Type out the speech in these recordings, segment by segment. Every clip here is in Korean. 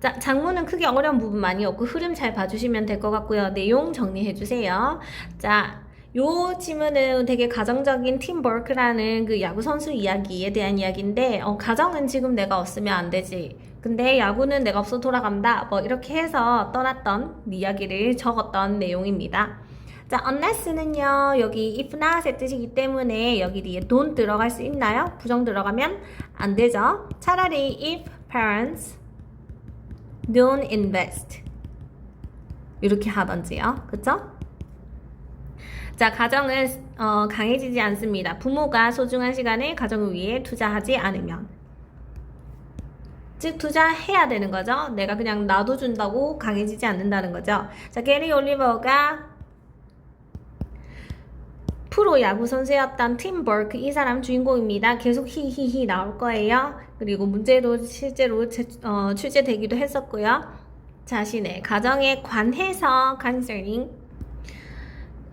자, 장문은 크게 어려운 부분 많이 없고 흐름 잘 봐주시면 될 것 같고요. 내용 정리해 주세요. 자, 요 지문은 되게 가정적인 팀워크라는 그 야구 선수 이야기에 대한 이야기인데, 어, 가정은 지금 내가 없으면 안 되지. 근데 야구는 내가 없어 돌아간다. 뭐 이렇게 해서 떠났던 이야기를 적었던 내용입니다. 자, unless는요, 여기 if not의 뜻이기 때문에 여기 뒤에 don't 들어갈 수 있나요? 부정 들어가면 안 되죠. 차라리 if parents don't invest 이렇게 하던지요. 그쵸? 자, 가정은 어, 강해지지 않습니다. 부모가 소중한 시간을 가정을 위해 투자하지 않으면. 즉, 투자해야 되는 거죠. 내가 그냥 놔둬준다고 강해지지 않는다는 거죠. 자, 게리 올리버가 프로 야구 선수였던 팀 버크 이 사람 주인공입니다. 계속 히히히 나올 거예요. 그리고 문제도 실제로 제- 어, 출제되기도 했었고요. 자신의 가정에 관해서 concerning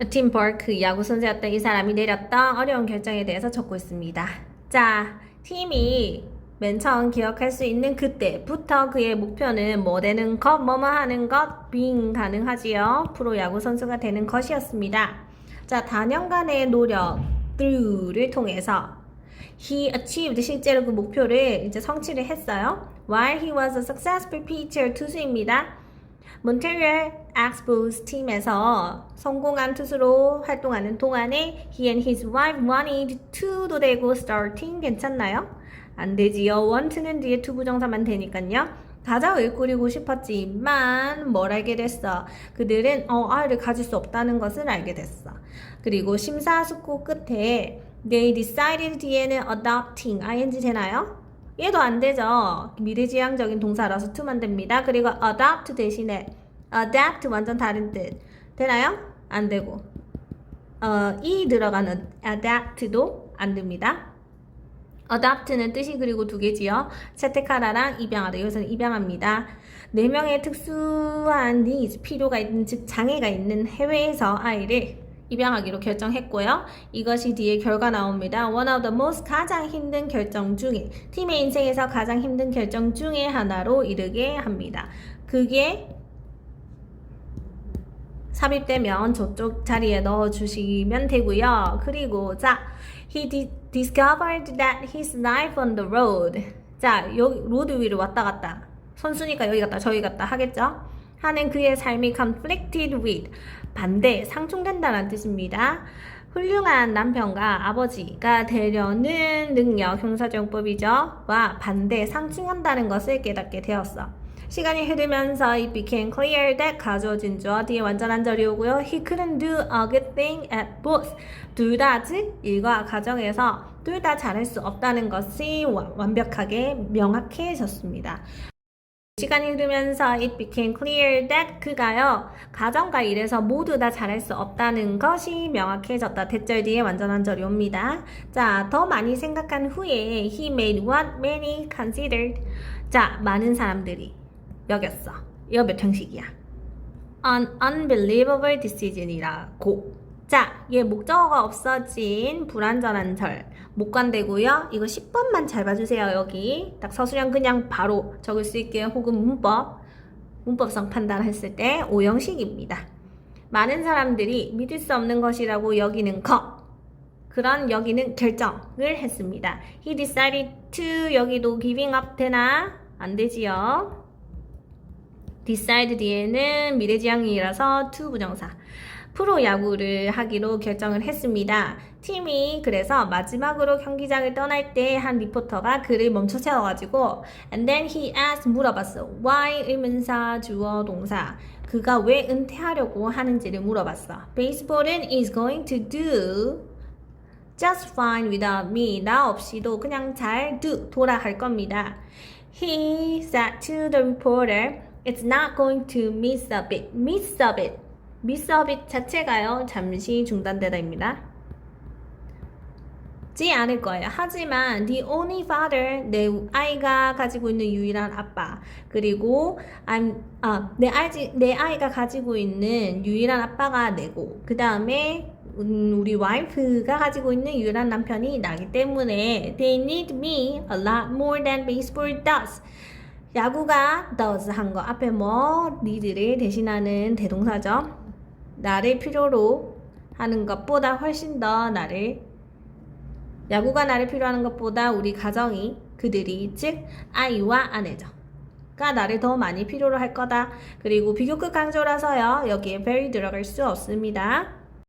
팀 버크 야구 선수였던 이 사람이 내렸던 어려운 결정에 대해서 적고 있습니다. 자, 팀이 맨 처음 기억할 수 있는 그때부터 그의 목표는 뭐 되는 것, 뭐뭐 하는 것, being 가능하지요. 프로 야구 선수가 되는 것이었습니다. 자, 단연간의 노력, through를 통해서 he achieved 실제로 그 목표를 이제 성취를 했어요. While he was a successful pitcher 투수입니다. 몬테리얼 엑스포스 팀에서 성공한 투수로 활동하는 동안에 he and his wife wanted to도 되고 starting 괜찮나요? 안 되지요. want는 뒤에 to 부정사만 되니까요. 가정을 꾸리고 싶었지만 뭘 알게 됐어? 그들은 어, 아이를 가질 수 없다는 것을 알게 됐어. 그리고 심사숙고 끝에 they decided 뒤에는 adopting ing 되나요? 얘도 안 되죠. 미래지향적인 동사라서 to만 됩니다. 그리고 adopt 대신에 adapt 완전 다른 뜻. 되나요? 안 되고. 어, 이 들어가는 adapt도 안 됩니다. adopt는 뜻이 그리고 두 개지요. 채택하다랑 입양하다. 여기서는 입양합니다. 네 명의 특수한 needs, 필요가 있는, 즉 장애가 있는 해외에서 아이를 입양하기로 결정했고요. 이것이 뒤에 결과 나옵니다. One of the most 가장 힘든 결정 중에 팀의 인생에서 가장 힘든 결정 중에 하나로 이르게 합니다. 그게 삽입되면 저쪽 자리에 넣어 주시면 되고요. 그리고 자, he di- discovered that his life on the road. 자, 여기 로드 위를 왔다 갔다. 선수니까 여기 갔다 저기 갔다 하겠죠? 하는 그의 삶이 conflicted with 반대 상충된다는 뜻입니다. 훌륭한 남편과 아버지가 되려는 능력 형사정법이죠. 와 반대 상충한다는 것을 깨닫게 되었어. 시간이 흐르면서 it became clear that 가져진 주어 뒤에 완전한 절이 오고요. He couldn't do a good thing at both. 둘 다, 즉 일과 가정에서 둘 다 잘할 수 없다는 것이 와- 완벽하게 명확해졌습니다. 시간이 흐르면서 it became clear that 그가요 가정과 일에서 모두 다 잘할 수 없다는 것이 명확해졌다. 대절 뒤에 완전한 절이 옵니다. 자, 더 많이 생각한 후에 he made what many considered. 자, 많은 사람들이 여겼어. 이거 몇 형식이야? An unbelievable decision이라고. 자, 얘 목적어가 없어진 불완전한 절. 못 관되고요. 이거 10번만 잘 봐주세요. 여기 딱 서술형 그냥 바로 적을 수 있게 혹은 문법 문법성 판단했을 때 오형식입니다. 많은 사람들이 믿을 수 없는 것이라고 여기는 것 그런 여기는 결정을 했습니다. He decided to 여기도 giving up 되나? 안 되지요. decide 뒤에는 미래지향이라서 to 부정사. 프로 야구를 하기로 결정을 했습니다. 팀이 그래서 마지막으로 경기장을 떠날 때 한 리포터가 그를 멈춰 세워가지고 and then he asked 물어봤어. why 의문사 주어 동사 그가 왜 은퇴하려고 하는지를 물어봤어. 베이스볼은 is going to do just fine without me. 나 없이도 그냥 잘 do 돌아갈 겁니다. He said to the reporter, it's not going to miss a bit. miss a bit. Bit 자체가요. 잠시 중단되다입니다. 지 않을 거예요. 하지만 the only father 내 아이가 가지고 있는 유일한 아빠 그리고 I'm 아, 내 아이 내 아이가 가지고 있는 유일한 아빠가 내고 그 다음에 음, 우리 와이프가 가지고 있는 유일한 남편이 나기 때문에 they need me a lot more than baseball does. 야구가 does 한 거 앞에 뭐 need를 대신하는 대동사죠. 나를 필요로 하는 것보다 훨씬 더 나를 야구가 나를 필요로 하는 것보다 우리 가정이 그들이 즉 아이와 아내죠. 가 나를 더 많이 필요로 할 거다. 그리고 비교급 강조라서요. 여기에 very 들어갈 수 없습니다.